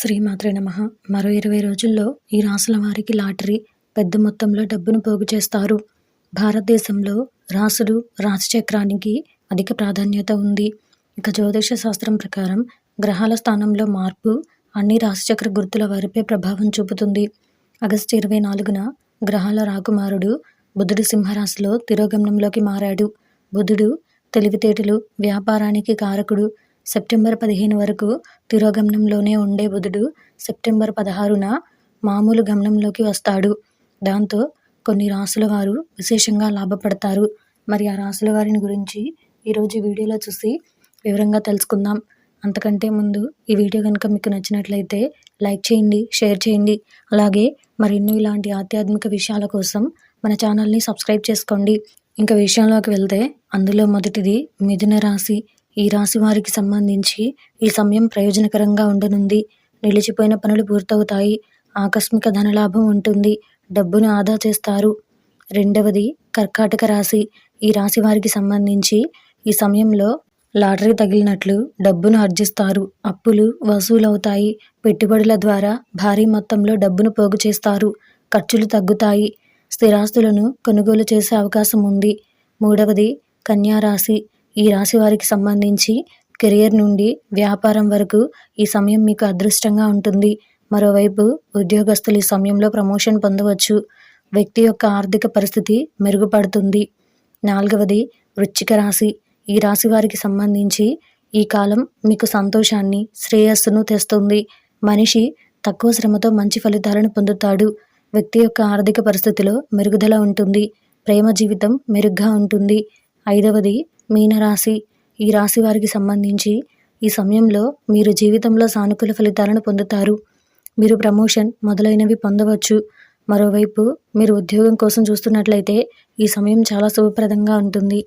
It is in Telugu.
శ్రీమాత్రే నమ. మరో ఇరవై రోజుల్లో ఈ రాసుల వారికి లాటరీ పెద్ద మొత్తంలో డబ్బును పోగు చేస్తారు. భారతదేశంలో రాసులు రాశిచక్రానికి అధిక ప్రాధాన్యత ఉంది. ఇక జ్యోతిష శాస్త్రం ప్రకారం గ్రహాల స్థానంలో మార్పు అన్ని రాశిచక్ర గుర్తుల వారిపై ప్రభావం చూపుతుంది. ఆగస్టు ఇరవై నాలుగున గ్రహాల రాకుమారుడు బుధుడు సింహరాశిలో తిరోగమనంలోకి మారాడు. బుధుడు తెలివితేటలు వ్యాపారానికి కారకుడు సెప్టెంబర్ పదిహేను వరకు తిరోగమనంలోనే ఉండే బుధుడు సెప్టెంబర్ పదహారున మామూలు గమనంలోకి వస్తాడు. దాంతో కొన్ని రాసుల వారు విశేషంగా లాభపడతారు. మరి ఆ రాసుల వారిని గురించి ఈరోజు వీడియోలో చూసి వివరంగా తెలుసుకుందాం. అంతకంటే ముందు ఈ వీడియో కనుక మీకు నచ్చినట్లయితే లైక్ చేయండి షేర్ చేయండి. అలాగే మరిన్ని ఇలాంటి ఆధ్యాత్మిక విషయాల కోసం మన ఛానల్ని సబ్స్క్రైబ్ చేసుకోండి. ఇంకా విషయంలోకి వెళ్తే అందులో మొదటిది మిథున రాశి. ఈ రాశి వారికి సంబంధించి ఈ సమయం ప్రయోజనకరంగా ఉండనుంది. నిలిచిపోయిన పనులు పూర్తవుతాయి. ఆకస్మిక ధనలాభం ఉంటుంది. డబ్బును ఆదా చేస్తారు. రెండవది కర్కాటక రాశి. ఈ రాశి వారికి సంబంధించి ఈ సమయంలో లాటరీ తగిలినట్లు డబ్బును ఆర్జిస్తారు. అప్పులు వసూలవుతాయి. పెట్టుబడుల ద్వారా భారీ మొత్తంలో డబ్బును పోగు చేస్తారు. ఖర్చులు తగ్గుతాయి. స్థిరాస్తులను కొనుగోలు చేసే అవకాశం ఉంది. మూడవది కన్యా రాశి. ఈ రాశి వారికి సంబంధించి కెరియర్ నుండి వ్యాపారం వరకు ఈ సమయం మీకు అదృష్టంగా ఉంటుంది. మరోవైపు ఉద్యోగస్తులు ఈ సమయంలో ప్రమోషన్ పొందవచ్చు. వ్యక్తి యొక్క ఆర్థిక పరిస్థితి మెరుగుపడుతుంది. నాలుగవది వృచ్చిక రాశి. ఈ రాశి వారికి సంబంధించి ఈ కాలం మీకు సంతోషాన్ని శ్రేయస్సును తెస్తుంది. మనిషి తక్కువ శ్రమతో మంచి ఫలితాలను పొందుతాడు. వ్యక్తి యొక్క ఆర్థిక పరిస్థితిలో మెరుగుదల ఉంటుంది. ప్రేమ జీవితం మెరుగ్గా ఉంటుంది. ఐదవది మీనరాశి. ఈ రాశి వారికి సంబంధించి ఈ సమయంలో మీరు జీవితంలో సానుకూల ఫలితాలను పొందుతారు. మీరు ప్రమోషన్ మొదలైనవి పొందవచ్చు. మరోవైపు మీరు ఉద్యోగం కోసం చూస్తున్నట్లయితే ఈ సమయం చాలా శుభప్రదంగా ఉంటుంది.